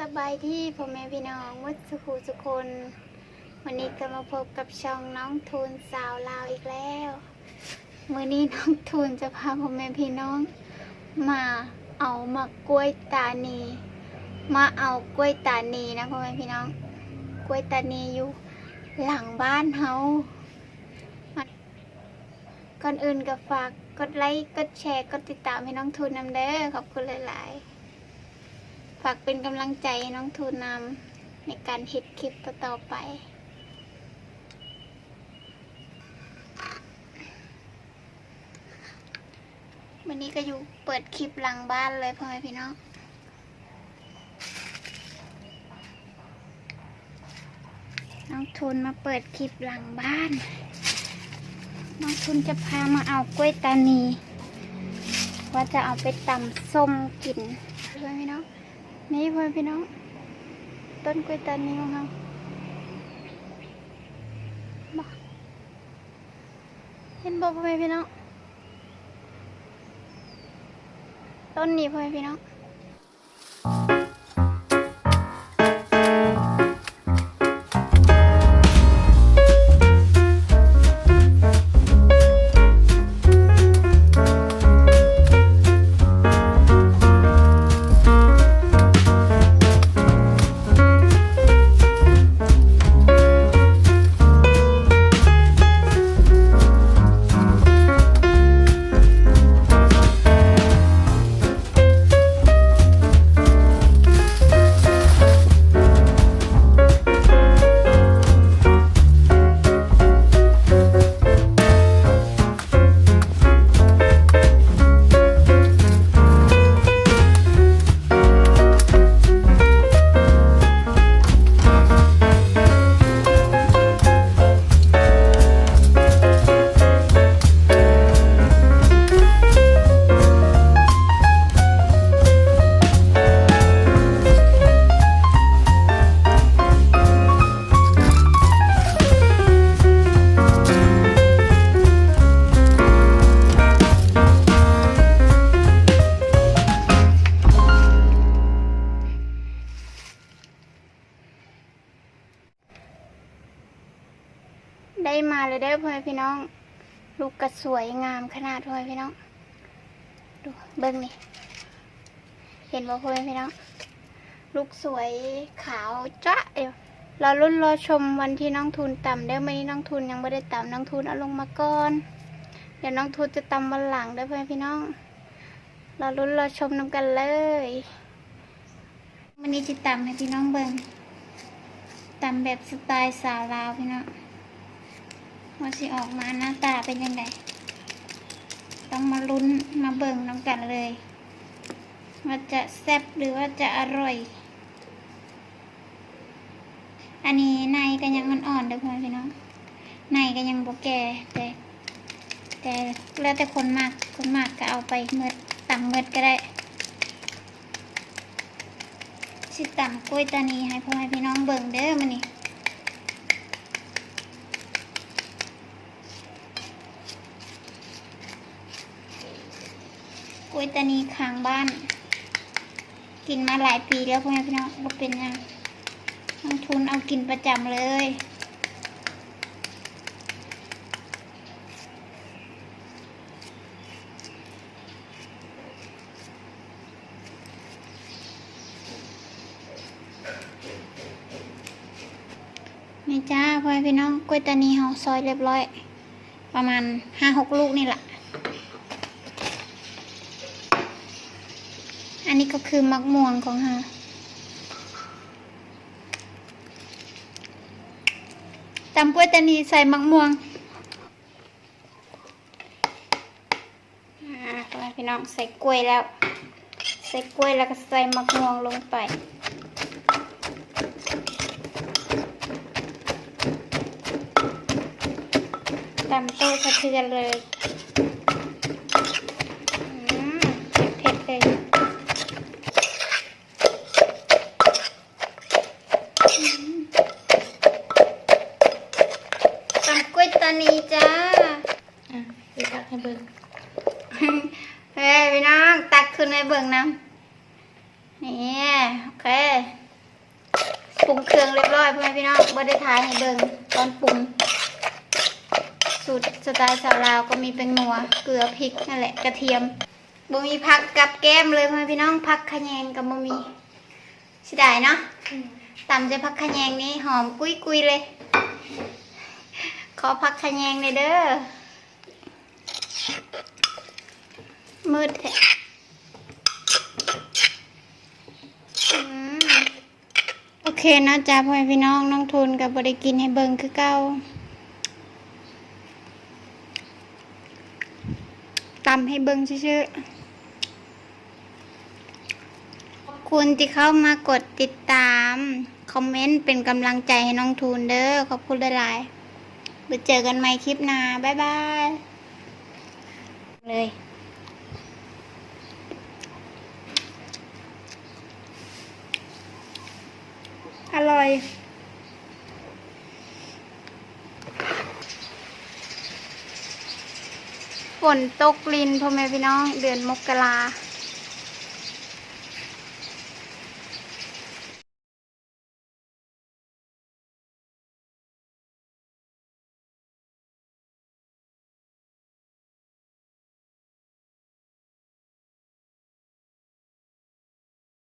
สบายที่พ่อแม่พี่น้องมุดสุขูสุคน วันนี้ก็มาพบกับช่องน้องทูนสาวลาวอีกแล้วมื้อนี้น้องทูนจะพาพ่อแม่พี่น้อง มาเอามากล้วยตานี มาเอากล้วยตานีนะพ่อแม่พี่น้องกล้วยตานีอยู่หลังบ้านเฮาก่อนอื่นก็ฝากกดไลค์กดแชร์กดติดตามให้น้องทูนนำเด้อขอบคุณหลายๆ ฝากเป็นกำลังใจน้องทูนำในการเฮ็ดคลิปต่อๆไปวันนี้ก็อยู่เปิดคลิปหลังบ้านเลยพ่อแม่พี่น้องน้องทุนมาเปิดคลิปหลังบ้าน น้องทุนจะพามาเอากล้วยตานี ว่าจะเอาไปตำส้มกินเพื่อนพี่น้อง นี่เพื่อนพี่น้อง ต้นกล้วยตานีของเราบอกเห็นบอกเพื่อนพี่น้อง ต้นนี้เพื่อนพี่น้อง มาเลยเด้พ่อพี่น้อง ลูกกระสวยงามขนาดพ่อพี่น้อง ดูเบิ้งนี่ เห็นบ่พ่อพี่น้อง ลูกสวยขาวจ้าเดียวรอรุ่นรอชมวันที่น้องทุนต่ำเด้อวันนี้น้องทุนยังไม่ได้ต่ำน้องทุนเอาลงมาก่อน เดี๋ยวน้องทุนจะต่ำวันหลังเด้พ่อพี่น้องรอรุ่นรอชมนำกันเลยวันนี้จะต่ำให้พี่น้องเบิ้งต่ำแบบสไตล์สาวลาวพี่น้อง ว่าสิออกมาหน้าตาเป็นยังไงต้องมาลุ้นมาเบิ่งน้ำกันเลย ว่าจะแซ่บหรือว่าจะอร่อย อันนี้ในก็ยังอ่อนๆเด้อพ่อพี่น้องในก็ยังบกแก่แต่แต่แล้วแต่คนมากคนมากก็เอาไปเมืดต่ำเมืดก็ได้สิต่ำกล้วยตานีให้พ่อแม่พี่น้องเบิ่งเด้อมันนี่ กล้วยตานีข้างบ้าน กินมาหลายปีแล้วพ่อแม่พี่น้องบ่เป็นยังลงทุนเอากินประจำเลยนี่จ้าพ่อแม่พี่น้องกล้วยตานีเฮาซอยเรียบร้อย ประมาณห้าหกลูกนี่แหละ อันนี้ก็คือมักม่วงของฮาตำกล้วยตานีใส่มักม่วงพี่น้องใส่กล้วยแล้ว ใส่กล้วยแล้วก็ใส่มักม่วงลงไปตำโต๊ะสะเทือนเลยำกล้วยตานีจ้าอะเดี๋ยวตักให้เบิ่งเฮ้ยพี่น้องตักขึ้นในเบิ่งน้ำนี่โอเคปรุงเครื่องเรียบร้อยพ่อแม่พี่น้องบ่ได้ทายให้เบิ่งตอนปรุง สูตรสไตล์สาวลาวก็มีเป็นนัวเกลือพริกนั่นแหละกระเทียมบ่มีผักกับแก้มเลยพ่อแม่พี่น้องผักขะแยงกับบ่มีสิได้เนาะตำจะผักขะแยงนี่หอมกุยกุยๆเลยข อผักขยงเลยเด้อ มืดแท้โอเคนะจ้าพ่อพี่น้องน้องทุนกับบได้กินให้เบิงคือเก่าตำให้เบิงชื่อขอบคุณที่เข้ามากดติดตาม คอมเมนต์เป็นกำลังใจให้น้องทูนเด้อขอบคุณหลายๆ ไปเจอกันใหม่คลิปหน้าบ๊ายบาย เลยอร่อยฝนตกลินพ่อแม่พี่น้อง เดือนมกรา